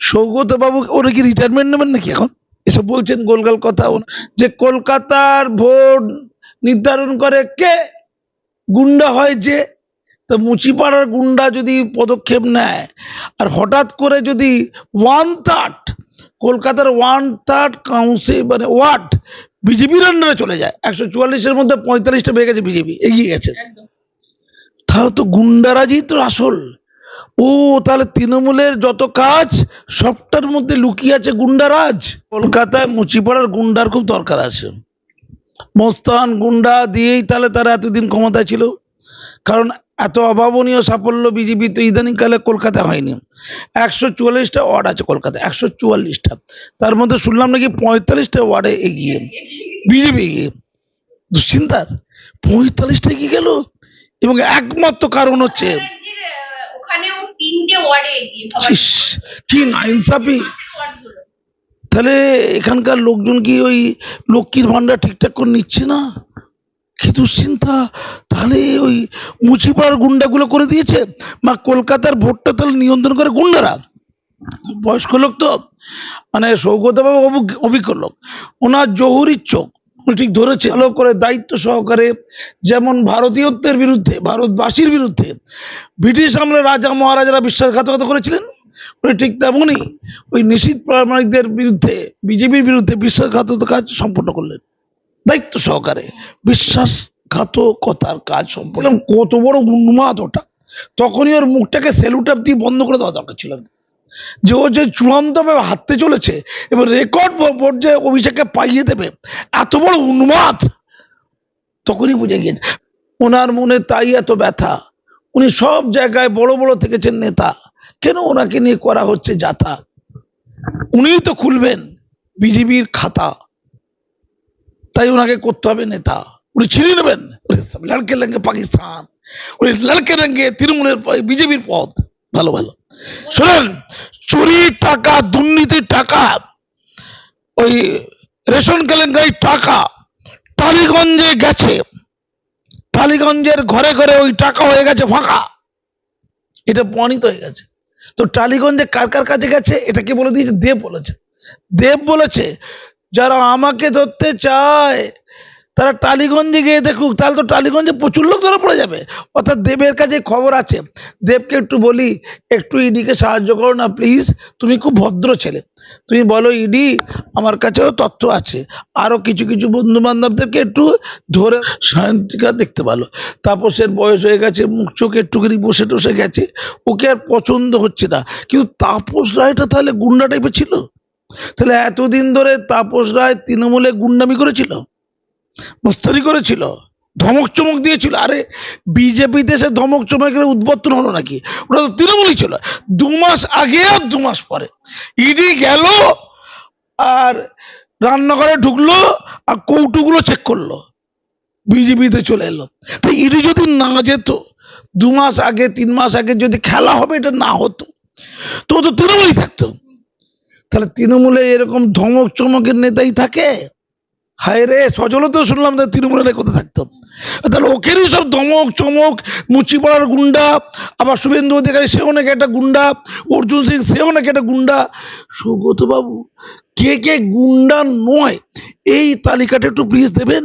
সৌগত বাবু ওরা কি রিটায়ারমেন্ট নেবেন নাকি এখন? এসব বলছেন গোলগাল কথা। যে কলকাতার ভোট নির্ধারণ করে কে? গুন্ডা হয় যে। তা মুচিপাড়ার গুন্ডা যদি পদক্ষেপ নেয় আর হঠাৎ করে যদি ওয়ান থার্ড কলকাতার ওয়ান থার্ড কাউন্সিল মানে ওয়ার্ড বিজেপির আন্ডারে চলে যায়। একশো চুয়াল্লিশের মধ্যে পঁয়তাল্লিশটা পেয়ে গেছে বিজেপি এগিয়ে গেছে। তাহলে তো গুন্ডারাজই তো আসল। ও, তাহলে তৃণমূলের যত কাজ, সবটার মধ্যে লুকিয়ে আছে গুন্ডারাজ। কলকাতায় মুচিপাড়ার গুন্ডার খুব দরকার আছে। মস্তান গুন্ডা দিয়েই তাহলে তারা এতদিন ক্ষমতায় ছিল। কারণ এত অভাবনীয় সাফল্য বিজেপি তো ইদানিংকালে কলকাতা হয়নি। একশো চুয়াল্লিশটা ওয়ার্ড আছে কলকাতা একশো চুয়াল্লিশটা। তার মধ্যে শুনলাম নাকি পঁয়তাল্লিশটা ওয়ার্ডে এগিয়ে। বিজেপি এগিয়ে। দুশ্চিন্তার। পঁয়তাল্লিশটা এগিয়ে গেল। এবং একমাত্র কারণ হচ্ছে তিনটে ওয়ার্ডে কি তাহলে এখানকার লোকজন কি ওই লক্ষ্মীর ভান্ডার ঠিকঠাক করে নিচ্ছে না? কি দুশ্চিন্তা? তাহলে ওই মুচিপাড়ার গুন্ডাগুলো করে দিয়েছে? মা কলকাতার ভোটটা তাহলে নিয়ন্ত্রণ করে গুন্ডারা? বয়স্ক লোক তো মানে সৌগতবাবু অভি- অভিজ্ঞ লোক। ওনার জহুরির চোখ। ঠিক ধরেছে। ভালো করে দায়িত্ব সহকারে যেমন ভারতীয়ত্বের বিরুদ্ধে, ভারতবাসীর বিরুদ্ধে ব্রিটিশ আমলে রাজা মহারাজারা বিশ্বাসঘাতকতা করেছিলেন? উনি ঠিক তেমনই ওই নিশীথ প্রামাণিকদের বিরুদ্ধে, বিজেপির বিরুদ্ধে বিশ্বাসঘাতকতার কাজ সম্পন্ন করলেন। দায়িত্ব সহকারে বিশ্বাসঘাতকতার কাজ সম্পন্ন কত বড় উন্মাদ ওটা। তখনই ওর মুখটাকে সেলুটাপ দিয়ে বন্ধ করে দেওয়া দরকার ছিল। না। যে ও যে চূড়ান্তভাবে হাঁটতে চলেছে এবং রেকর্ড পর্যায়ে অভিষেককে পাইয়ে দেবে, এত বড় উন্মাদ, তখনই বুঝে গিয়েছে। ওনার মনে তাই এত ব্যথা। উনি সব জায়গায় বড় বড় থেকেছেন নেতা। কেন ওনাকে নিয়ে করা হচ্ছে যাতা? উনিই তো খুলবেন বিজেপির খাতা। তাই ওনাকে করতে হবে নেতা। উনি ছিনিয়ে নেবেন। লড়কে লেঙ্গে পাকিস্তান। উনি লড়কে লেঙ্গে তৃণমূলের বিজেপির পথ। ভালো ভালো। শোনেন, চুরি টাকা, দুর্নীতির টাকা, ওই রেশন কেলেঙ্কারির টাকা টালিগঞ্জে গেছে। টালিগঞ্জের ঘরে ঘরে ওই টাকা হয়ে গেছে ফাঁকা। এটা প্রমাণিত হয়ে গেছে। তো টালিগঞ্জে কার কার কাছে গেছে, এটা কে বলে দিয়েছে? দেব বলেছে। দেব বলেছে, যারা আমাকে ধরতে চায় তারা টালিগঞ্জে গিয়ে দেখুক, তাহলে তো টালিগঞ্জে প্রচুর লোক ধরা পড়ে যাবে। অর্থাৎ দেবের কাছে খবর আছে। দেবকে একটু বলি, একটু ইডিকে সাহায্য করো না প্লিজ তুমি খুব ভদ্র ছেলে। তুমি বলো, ইডি, আমার কাছেও তথ্য আছে। আরও কিছু কিছু বন্ধু বান্ধবদেরকে একটু ধরে শান্তিকা দেখতে ভালো তাপসের বয়স হয়ে গেছে, মুখ চোখ একটুখানি বসে টসে গেছে। ওকে আর পছন্দ হচ্ছে না। কিন্তু তাপস রায়টা তাহলে গুন্ডা টাইপের ছিল? তাহলে এতদিন ধরে তাপস রায় তৃণমূলে গুন্ডামি করেছিল? মস্তানি করেছিল, ধমক চমক দিয়েছিল, আরে বিজেপিতে সে ধমক চমকের উদ্বর্তন হলো নাকি? ওটা তো তৃণমূলই ছিল, দু মাস আগে আর দু মাস পরে। ইডি গেল আর রান্নাঘরে ঢুকলো আর কৌটুগুলো চেক করল, বিজেপিতে চলে এলো। তো ইডি যদি না যেত, দু মাস আগে, তিন মাস আগে যদি খেলা হবে, এটা না হতো, তো তো তৃণমূলই থাকতো। তাহলে তৃণমূলে এরকম ধমক চমকের নেতাই থাকে? হায় রে সজলও তো শুনলাম যে তৃণমূলের কোথায় থাকতো। তাহলে ওকেরই সব ধমক চমক, মুচিপাড়ার গুন্ডা, আবার শুভেন্দু অধিকারী, সেও নাকি একটা গুন্ডা, অর্জুন সিং, সেও নাকি একটা গুন্ডা। সৌগত বাবু কে কে গুন্ডা নয়, এই তালিকাটা একটু প্লিজ দেবেন?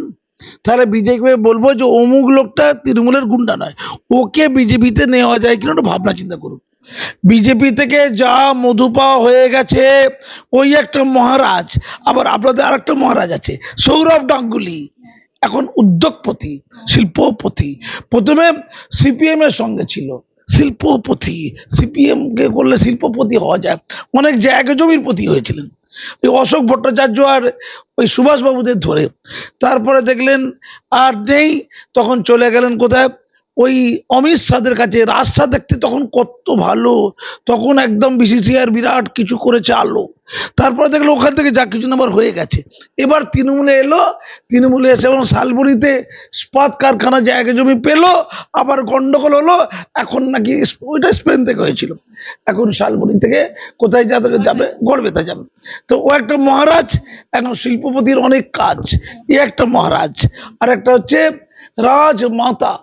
তাহলে বিজেপি বলব যে অমুক লোকটা তৃণমূলের গুন্ডা নয়, ওকে বিজেপিতে নেওয়া যায় কিনা একটু ভাবনা চিন্তা করুন। বিজেপি থেকে যা মধু পাওয়া হয়ে গেছে, ওই একটা মহারাজ, আবার আপনাদের আরেকটা মহারাজ আছে, সৌরভ গাঙ্গুলি, এখন উদ্যোগপতি, শিল্পপতি। প্রথমে সিপিএম এর সঙ্গে ছিল, শিল্পপতি সিপিএম কে করলে শিল্পপতি হওয়া যায়। অনেক জায়গা জমির পতি হয়েছিলেন। ওই অশোক ভট্টাচার্য আর ওই সুভাষবাবুদের ধরে। তারপরে দেখলেন আর নেই, তখন চলে গেলেন কোথায়? ওই অমিত শাহের কাছে রাস্তা দেখতে তখন কত ভালো, তখন একদম বিসিসিআর বিরাট কিছু করেছে আলো। তারপরে দেখল ওখান থেকে যা কিছু নাম্বার হয়ে গেছে। এবার তৃণমূলে এলো, তৃণমূলে এসে এবং শালবনিতে ইস্পাত কারখানা জায়গা জমি পেল, আবার গন্ডগোল হলো, এখন নাকি ওইটা স্পেন থেকে হয়েছিল। এখন শালবনি থেকে কোথায় যাদের যাবে, গড়বেতা যাবে। তো ও একটা মহারাজ, এখন শিল্পপতির অনেক কাজ। এ একটা মহারাজ, আর একটা হচ্ছে রাজমাতা।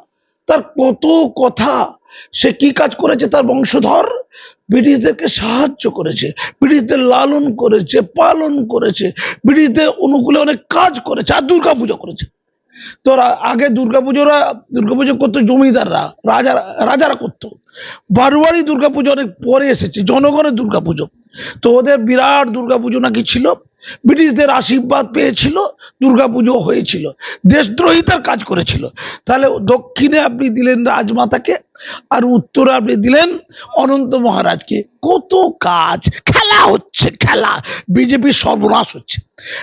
তার কত কথা, সে কি কাজ করেছে তার বংশধর? ব্রিটিশদেরকে সাহায্য করেছে, ব্রিটিশদের লালন করেছে, পালন করেছে, ব্রিটিশদের অনুকূলে অনেক কাজ করেছে, আর দুর্গা পুজো করেছে। তো আগে দুর্গাপুজোরা, দুর্গাপুজো করতো জমিদাররা রাজারা রাজারা করতো। বারোয়ারি দুর্গাপুজো অনেক পরে এসেছে, জনগণের দুর্গাপুজো। তো ওদের বিরাট দুর্গাপুজো নাকি ছিল, ব্রিটিশদের আশীর্বাদ পেয়েছিল, দুর্গাপুজো হয়েছিল দেশদ্রোহিতার কাজ করেছিল। তাহলে দক্ষিণে আপনি দিলেন রাজমাতাকে, আর উত্তরে আপনি দিলেন অনন্ত মহারাজকে। কত কাজ, খেলা হচ্ছে, খেলা। বিজেপির সর্বনাশ হচ্ছে।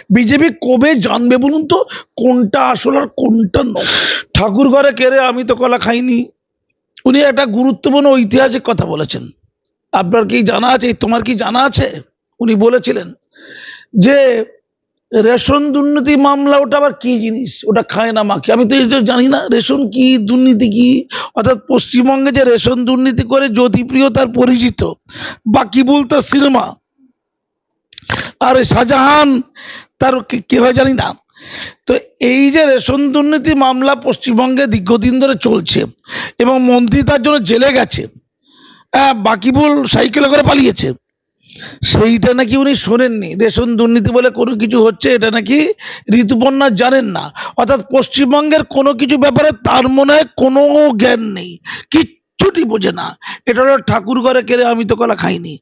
বিজেপি কবে জানবে বলুন তো? কোনটা আসল আর কোনটা নয়। ঠাকুর ঘরে কেড়ে আমি তো কলা খাইনি। উনি একটা গুরুত্বপূর্ণ ঐতিহাসিক কথা বলেছেন। আপনার কি জানা আছে? তোমার কি জানা আছে? উনি বলেছিলেন যে, রেশন দুর্নীতি মামলা, ওটা আবার কি জিনিস? ওটা খায় না মাকে। আমি তো এটা জানি না। রেশন কি, দুর্নীতি কি? অর্থাৎ পশ্চিমবঙ্গে যে রেশন দুর্নীতি করে জ্যোতিপ্রিয় তার পরিচিত বাকিবুল তার সিনেমা। আর শাহজাহান তার কি- হয় জানি না। তো এই যে রেশন দুর্নীতি মামলা পশ্চিমবঙ্গে দীর্ঘদিন ধরে চলছে এবং মন্ত্রী তার জন্য জেলে গেছে বাকিবুল সাইকেলে করে পালিয়েছে। সেইটা নাকি উনি শোনেননি। রেশন দুর্নীতি বলে কোনো কিছু হচ্ছে, এটা নাকি ঋতুপর্ণা জানেন না। অর্থাৎ পশ্চিমবঙ্গের কোনো কিছু ব্যাপারে তার মনে হয় কোনো জ্ঞান নেই। কিচ্ছুটি বোঝে না। এটা হলো ঠাকুর ঘরে কেড়ে আমি তো কলা খাইনি।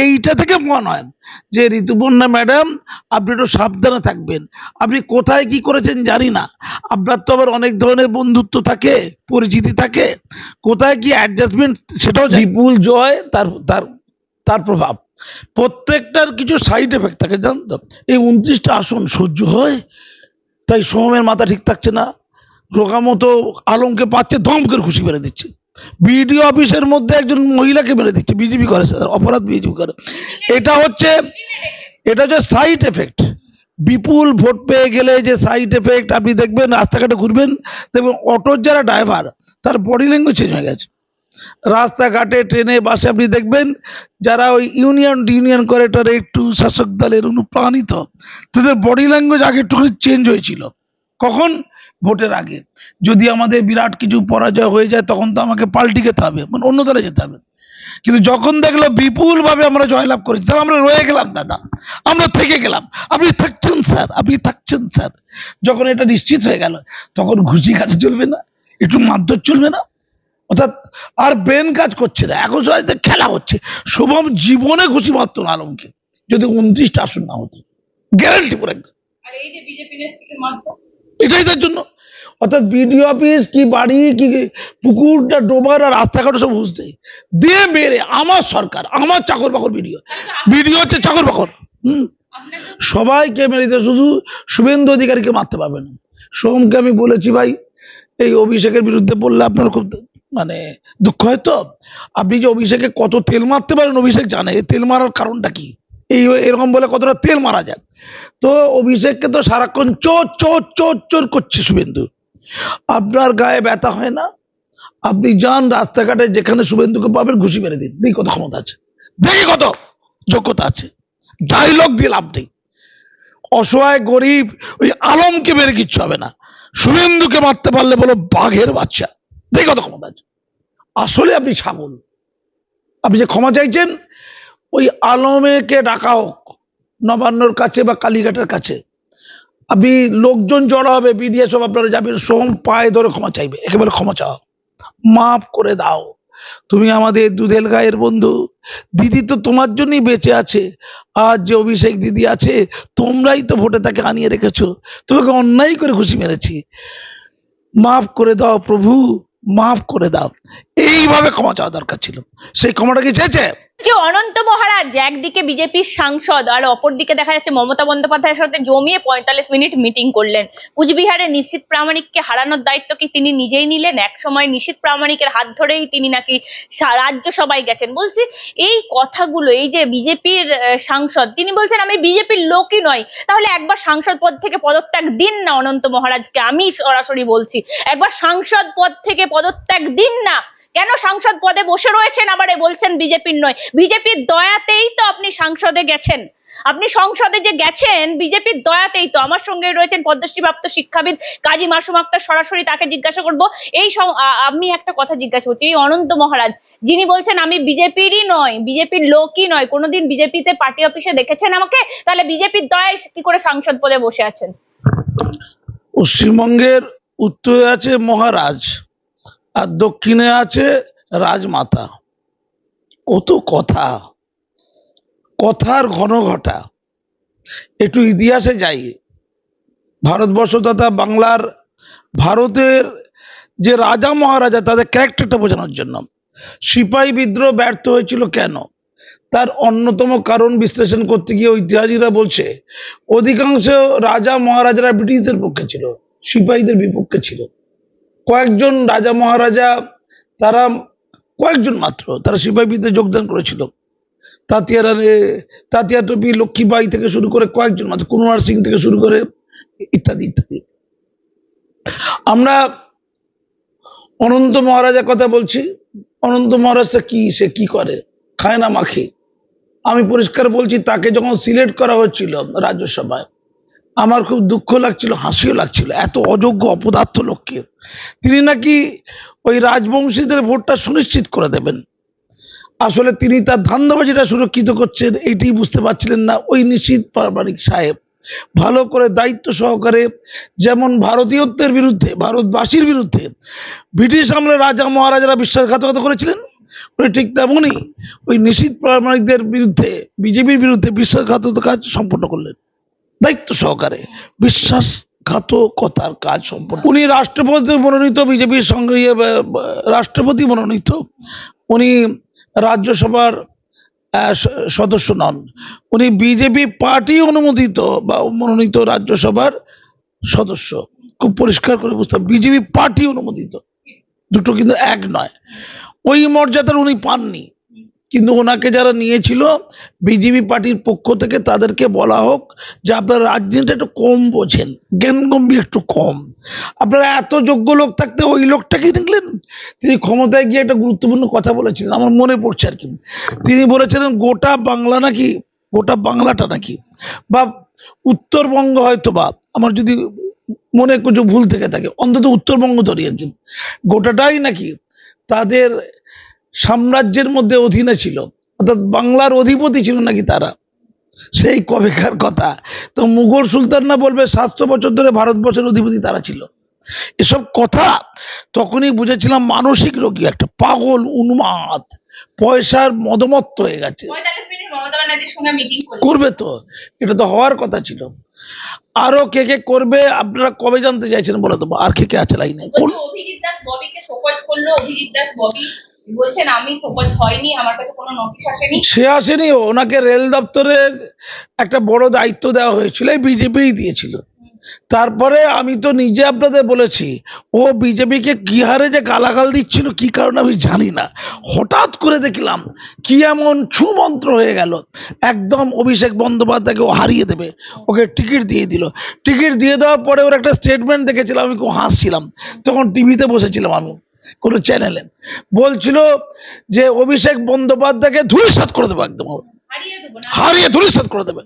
এইটা থেকে মনে হয় যে, ঋতুপর্ণা ম্যাডাম, আপনি একটু সাবধানে থাকবেন। আপনি কোথায় কি করেছেন জানি না। আপনার তো আবার অনেক ধরনের বন্ধুত্ব থাকে, পরিচিতি থাকে। কোথায় কি অ্যাডজাস্টমেন্ট সেটাও। বিপুল জয়, তার তার তার প্রভাব। প্রত্যেকটার কিছু সাইড এফেক্ট থাকে জানেন তো। এই উনত্রিশটা আসন সহ্য হয়, তাই সোহমের মাথা ঠিক থাকছে না। রোগামতো আলমকে পাচ্ছে দম করে খুশি মেরে দিচ্ছে। বিডিও অফিসের মধ্যে একজন মহিলাকে মেরে দিচ্ছে বিজেপি করে, অপরাধ বিজেপি করে। এটা হচ্ছে এটা হচ্ছে সাইড এফেক্ট বিপুল ভোট পেয়ে গেলে যে সাইড এফেক্ট আপনি দেখবেন, রাস্তাঘাটে ঘুরবেন, দেখবেন অটোর যারা ড্রাইভার তার বডি ল্যাঙ্গুয়েজ চেঞ্জ হয়ে গেছে। রাস্তাঘাটে, ট্রেনে, বাসে আপনি দেখবেন, যারা ওই ইউনিয়ন ইউনিয়ন করে, তারা একটু শাসক দলের অনুপ্রাণিত। তাদের বডি ল্যাঙ্গুয়েজ আগে একটুখানি চেঞ্জ হয়েছিল। কখন? ভোটের আগে। যদি আমাদের বিরাট কিছু পরাজয় হয়ে যায়, তখন তো আমাকে পাল্টি খেতে হবে মানে অন্য দলে যেতে হবে। কিন্তু যখন দেখল বিপুল ভাবে আমরা জয়লাভ করেছি, তাহলে আমরা রয়ে গেলাম, দাদা। আমরা থেকে গেলাম। আপনি থাকছেন, স্যার, আপনি থাকছেন, স্যার। যখন এটা নিশ্চিত হয়ে গেল, তখন ঘুষি কাছে চলবে না, একটু মারধর চলবে না। অর্থাৎ আর ব্রেন কাজ করছে না। এখন সবাই খেলা হচ্ছে। শুভম জীবনে ঘুষি মারতো না আলমকে, যদি উনত্রিশটা আসন না হতো। গ্যারান্টি পুরো একদম। আর এই যে বিজেপি নেত্রীকে এটাই তার জন্য। অর্থাৎ বিডিও অফিস কি বাড়ি কি পুকুরটা ডোবার আর রাস্তাঘাট সব হুঁশ দেয় দিয়ে মেরে, আমার সরকার, আমার চাকর বাকর বিডিও ভিডিও হচ্ছে চাকর বাকর হুম। সবাইকে মেরে দিতে শুধু শুভেন্দু অধিকারীকে মারতে পারবে না। সোমকে আমি বলেছি ভাই, এই অভিষেকের বিরুদ্ধে বললে আপনার খুব মানে দুঃখ হয় তো? আপনি যে অভিষেকে কত তেল মারতে পারেন, অভিষেক জানে, এই তেল মারার কারণটা কি? এই এরকম বলে কতটা তেল মারা যায়। তো অভিষেককে তো সারাক্ষণ চোর চোর চোর চোর করছে শুভেন্দু। আপনার গায়ে ব্যথা হয় না? আপনি যান রাস্তাঘাটে যেখানে শুভেন্দুকে পাবেন, ঘুষি মেরে দিন। দেখি কত ক্ষমতা আছে। দেখি কত যোগ্যতা আছে। ডায়লগ দিয়ে লাভ নেই। অসহায়, গরিব, ওই আলমকে মেরে কিচ্ছু হবে না। শুভেন্দুকে মারতে পারলে বলো বাঘের বাচ্চা। দেখি কত ক্ষমতা আছে। আসলে আপনি ছাগল আপনি যে ক্ষমা চাইছেন, ওই আলমেকে ডাকা হোক। নবান্নর কাছে বা কালীঘাটের কাছে। আপনি লোকজন জড়ো হবে বিডিএ সব আপনারা যাবেন সোম পায়ে ধরে ক্ষমা চাইবে, একেবারে ক্ষমা চাও। মাফ করে দাও। তুমি আমাদের দুধেল গায়ের বন্ধু। দিদি তো তোমার জন্যই বেঁচে আছে। আর যে অভিষেক দিদি আছে, তোমরাই তো ভোটে তাকে আনিয়ে রেখেছো। তোমাকে অন্যায় করে খুশি মেরেছি। মাফ করে দাও প্রভু, মাফ করে দাও। এইভাবে ক্ষমা চাওয়া দরকার ছিল। সেই ক্ষমাটা কি চেয়েছে? যে অনন্ত মহারাজ, একদিকে বিজেপির সাংসদ আর অপরদিকে দেখা যাচ্ছে মমতা বন্দ্যোপাধ্যায়ের সাথে জমিয়ে পঁয়তাল্লিশ মিনিট মিটিং করলেন। কুচবিহারে নিশীত প্রামাণিককে হারানোর দায়িত্ব কি তিনি নিজেই নিলেন? এক সময় নিশীত প্রামাণিকের হাত ধরেই তিনি নাকি রাজ্যসভায় গেছেন। বলছি, এই কথাগুলো, এই যে বিজেপির সাংসদ, তিনি বলছেন, আমি বিজেপির লোকই নয় তাহলে একবার সাংসদ পদ থেকে পদত্যাগ দিন না অনন্ত মহারাজকে, আমি সরাসরি বলছি। একবার সাংসদ পদ থেকে পদত্যাগ দিন না। কেন সাংসদ পদে বসে রয়েছেন আবার বলছেন বিজেপির নয়? বিজেপির দয়াতেই তো আপনি সাংসদে গেছেন। আপনি সংসদে যে গেছেন, বিজেপির দয়াতেই তো। আমার সঙ্গে রয়েছেন পদ্মশ্রী প্রাপ্ত শিক্ষাবিদ কাজী মাসুম আক্তার। সরাসরি তাকে জিজ্ঞাসা করব। এই আমি একটা কথা জিজ্ঞাসা করছি। এই অনন্ত মহারাজ, যিনি বলছেন, আমি বিজেপিরই নয়, বিজেপির লোকই নয়। কোনোদিন বিজেপিতে পার্টি অফিসে দেখেছেন আমাকে? তাহলে বিজেপির দয়ায় কি করে সাংসদ পদে বসে আছেন? পশ্চিমবঙ্গের উত্তরে আছে মহারাজ। আর দক্ষিণে আছে রাজমাতা। কত কথা। কথার ঘন ঘটা। একটু ইতিহাসে যাই। ভারতবর্ষ তথা বাংলার, ভারতের যে রাজা মহারাজা, তাদের ক্যারেক্টারটা বোঝানোর জন্য। সিপাহী বিদ্রোহ ব্যর্থ হয়েছিল কেন? তার অন্যতম কারণ বিশ্লেষণ করতে গিয়ে ঐতিহাসিকরা বলছে, অধিকাংশ রাজা মহারাজারা ব্রিটিশদের পক্ষে ছিল, সিপাহীদের বিপক্ষে ছিল। কয়েকজন রাজা মহারাজা, তারা কয়েকজন মাত্র, তারা সিপাহী বিদ্রোহে যোগদান করেছিল। তাতিয়ার তাতিয়া টপি লক্ষ্মীবাই থেকে শুরু করে কয়েকজন মাত্র কুনওয়ার সিং থেকে শুরু করে ইত্যাদি ইত্যাদি। আমরা অনন্ত মহারাজার কথা বলছি। অনন্ত মহারাজটা কি, সে কি করে? খায় না মাখে। আমি পরিষ্কার বলছি, তাকে যখন সিলেক্ট করা হচ্ছিল রাজ্যসভায় আমার খুব দুঃখ লাগছিল, হাসিও লাগছিল, এত অযোগ্য অপদার্থ লোককে। তিনি নাকি ওই রাজবংশীদের ভোটটা সুনিশ্চিত করে দেবেন। আসলে তিনি তার ধান্দাবাজিটা সুরক্ষিত করছেন এইটি বুঝতে পারছিলেন না ওই নিশ্চিত পারমাণিক সাহেব। ভালো করে দায়িত্ব সহকারে যেমন ভারতীয়ত্বের বিরুদ্ধে, ভারতবাসীর বিরুদ্ধে ব্রিটিশ আমলে রাজা মহারাজারা বিশ্বাসঘাতকতা করেছিলেন ঠিক তেমনই ওই নিশীত প্রামাণিকদের বিরুদ্ধে, বিজেপির বিরুদ্ধে বিশ্বাসঘাতকতার কাজ সম্পন্ন করলেন। দায়িত্ব সহকারে বিশ্বাসঘাতকতার কাজ সম্পন্ন। উনি রাষ্ট্রপতি মনোনীত বিজেপির সঙ্গে ইয়ে, রাষ্ট্রপতি মনোনীত। উনি রাজ্যসভার সদস্য নন। উনি বিজেপি পার্টি অনুমোদিত বা মনোনীত রাজ্যসভার সদস্য। খুব পরিষ্কার করে বুঝতে বিজেপি পার্টি অনুমোদিত। দুটো কিন্তু এক নয়। ওই মর্যাদার উনি পাননি। কিন্তু ওনাকে যারা নিয়েছিল, বিজেপি পার্টির পক্ষ থেকে তাদেরকে বলা হোক যে আপনারা রাজনীতিটা একটু কম বোঝেন জ্ঞানগম্ভীর একটু কম। আপনারা এত যোগ্য লোক থাকতে ওই লোকটাকেই দেখলেন? তিনি ক্ষমতায় গিয়ে একটা গুরুত্বপূর্ণ কথা বলেছিলেন, আমার মনে পড়ছে আর কি। তিনি বলেছিলেন, গোটা বাংলা নাকি, গোটা বাংলাটা নাকি? বা উত্তরবঙ্গ হয়তো বা আমার যদি মনে কিছু ভুল থেকে থাকে, অন্তত উত্তরবঙ্গ ধরি আর কি। গোটাটাই নাকি তাদের সাম্রাজ্যের মধ্যে অধীনে ছিল। অর্থাৎ বাংলার অধিপতি ছিল নাকি তারা? সেই কবেকার কথা। তো মুঘল সুলতান না বলবে সাতশো বছর ধরে ভারতবর্ষের অধিপতি তারা ছিল। এসব কথা তখনই বুঝেছিলাম মানসিক রোগী একটা পাগল উন্মাদ পয়সার মদমত্ত হয়ে গেছে। করবে তো। এটা তো হওয়ার কথা ছিল। আরও কে কে করবে আপনারা কবে জানতে চাইছেন বলে দেবো। আর কে কে আছে লাইনে? অভিজিৎ দাস ববিকে শোকজ করল অভিজিৎ দাস ববি বলছেন, আমি শোকজ হয়নি, আমার কাছে কোনো নোটিশ আসেনি। সে আসেনি, ওনাকে রেল দপ্তরের একটা বড় দায়িত্ব দেওয়া হয়েছিল বিজেপিই দিয়েছিল। তারপরে আমি তো নিজে আপনাদের বলেছি, ও বিজেপিকে কি হারে যে গালাগাল দিচ্ছিল, কি কারণে আমি জানি না। হঠাৎ করে দেখলাম, কি এমন ছুমন্ত্র হয়ে গেল। একদম অভিষেক বন্দ্যোপাধ্যায়কে ও হারিয়ে দেবে, ওকে টিকিট দিয়ে দিল। টিকিট দিয়ে দেওয়ার পরে ওর একটা স্টেটমেন্ট দেখেছিলাম, আমি খুব হাসছিলাম। তখন টিভিতে বসেছিলাম আমি। কোনো চ্যানেলে বলছিল যে অভিষেক বন্দ্যোপাধ্যায়কে ধূলিসাৎ করে দেবো একদম। হারিয়ে না। করে দেবে।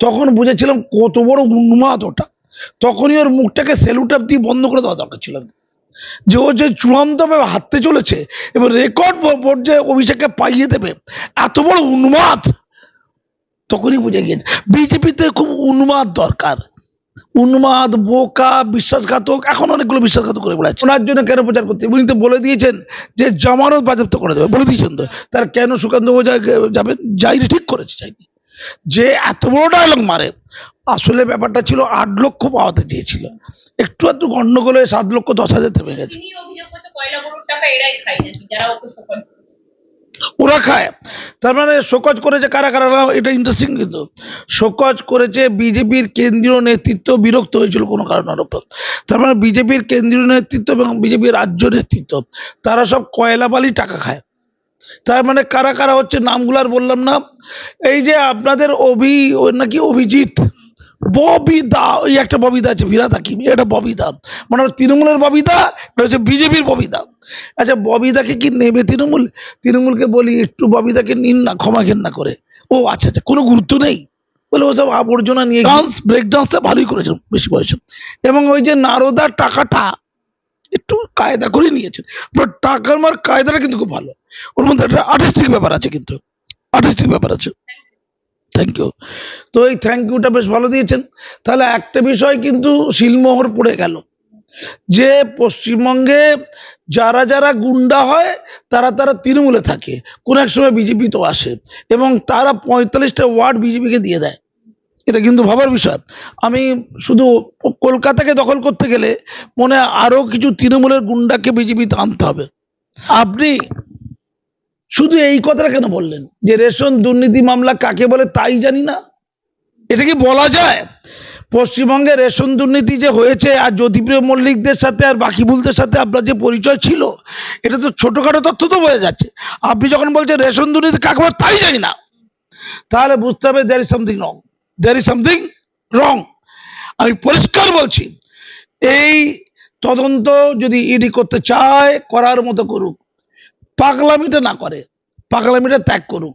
তখন বুঝেছিলাম কত বড় উন্মাদ ওটা। তখনই ওর মুখটাকে সেলুটাপ দিয়ে বন্ধ করে দেওয়া দরকার ছিল। যে ও যে চূড়ান্তভাবে হাঁটতে চলেছে এবং রেকর্ড পর্যায়ে অভিষেককে পাইয়ে দেবে এত বড় উন্মাদ। তখনই বুঝে গিয়েছে। বিজেপিতে খুব উন্মাদ দরকার। উন্মাদ, বোকা, বিশ্বাসঘাতক, এখন অনেকগুলো বিশ্বাসঘাতক করে বেড়াচ্ছে ওনার জন্য কেন প্রচার করতে উনি তো বলে দিয়েছেন যে জামানত বাজেপ্ত করে দেবে বলে দিয়েছেন তো। তার কেন সুকান্ত ওঝা যাবে? যাইনি, ঠিক করেছে, যাইনি। যে এত বড় ডায়লগ মারে, আসলে ব্যাপারটা ছিল আট লক্ষ পাওয়াতে চেয়েছিল। একটু একটু গন্ডগোলে সাত লক্ষ দশ হাজার থেমে গেছে। ওরা খায়। তার মানে শোকজ করেছে কারা কারা? এটা ইন্টারেস্টিং কিন্তু। শোকজ করেছে বিজেপির কেন্দ্রীয় নেতৃত্ব বিরক্ত হয়েছিল কোনো কারণের উপর তার মানে বিজেপির কেন্দ্রীয় নেতৃত্ব এবং বিজেপির রাজ্য নেতৃত্ব, তারা সব কয়লা বালি টাকা খায়। তার মানে কারা কারা হচ্ছে নামগুলো আর বললাম না। এই যে আপনাদের অভি নাকি অভিজিৎ ববিদা ওই একটা ববিদা আছে ফিরাত হাকিম, এটা ববিদা। মানে তৃণমূলের ববিদা, এটা হচ্ছে বিজেপির ববিদা। আচ্ছা ববিদাকে কি নেবে তৃণমূল? তৃণমূলকে বলি, একটু ববিদাকে নিন না, ক্ষমা ঘেন্না করে। ও আচ্ছা আচ্ছা কোনো গুরুত্ব নেই? বলে ওসব আবর্জনা নিয়ে ডান্স ব্রেক ডান্সটা ভালোই করেছে, বেশি বয়সে। এবং ওই যে নারদার টাকাটা একটু কায়দা করে নিয়েছেন। বাট টাকার মার কায়দাটা কিন্তু খুব ভালো। ওর মধ্যে একটা আর্টিস্টিক ব্যাপার আছে কিন্তু। আর্টিস্টিক ব্যাপার আছে। থ্যাংক ইউ তো এই থ্যাংক ইউটা বেশ ভালো দিয়েছেন। তাহলে একটা বিষয় কিন্তু শিলমোহর পড়ে গেল। যে পশ্চিমবঙ্গে যারা যারা গুন্ডা হয়, তারা তারা তৃণমূলে থাকে। কোন এক সময় বিজেপি তো আসে এবং তারা পঁয়তাল্লিশটা ওয়ার্ড বিজেপিকে দিয়ে দেয়। এটা কিন্তু ভাবার বিষয়। আমি শুধু কলকাতাকে দখল করতে গেলে মনে হয় আরও কিছু তৃণমূলের গুন্ডাকে বিজেপিতে আনতে হবে। আপনি শুধু এই কথাটা কেন বললেন? যে রেশন দুর্নীতি মামলা কাকে বলে তাই জানি না। এটা কি বলা যায়? পশ্চিমবঙ্গে রেশন দুর্নীতি যে হয়েছে আর জ্যোতিপ্রিয় মল্লিকদের সাথে আর বাকি বাকিবুলদের সাথে আপনার যে পরিচয় ছিল, এটা তো ছোটখাটো তথ্য তো বোঝা যাচ্ছে। আপনি যখন বলছেন রেশন দুর্নীতি কাকে বলে তাই জানি না। তাহলে বুঝতে হবে there is something wrong there is something wrong আমি পরিষ্কার বলছি, এই তদন্ত যদি ইডি করতে চায়, করার মতো করুক। পাগলামিটা না করে পাগলামিটা ত্যাগ করুক।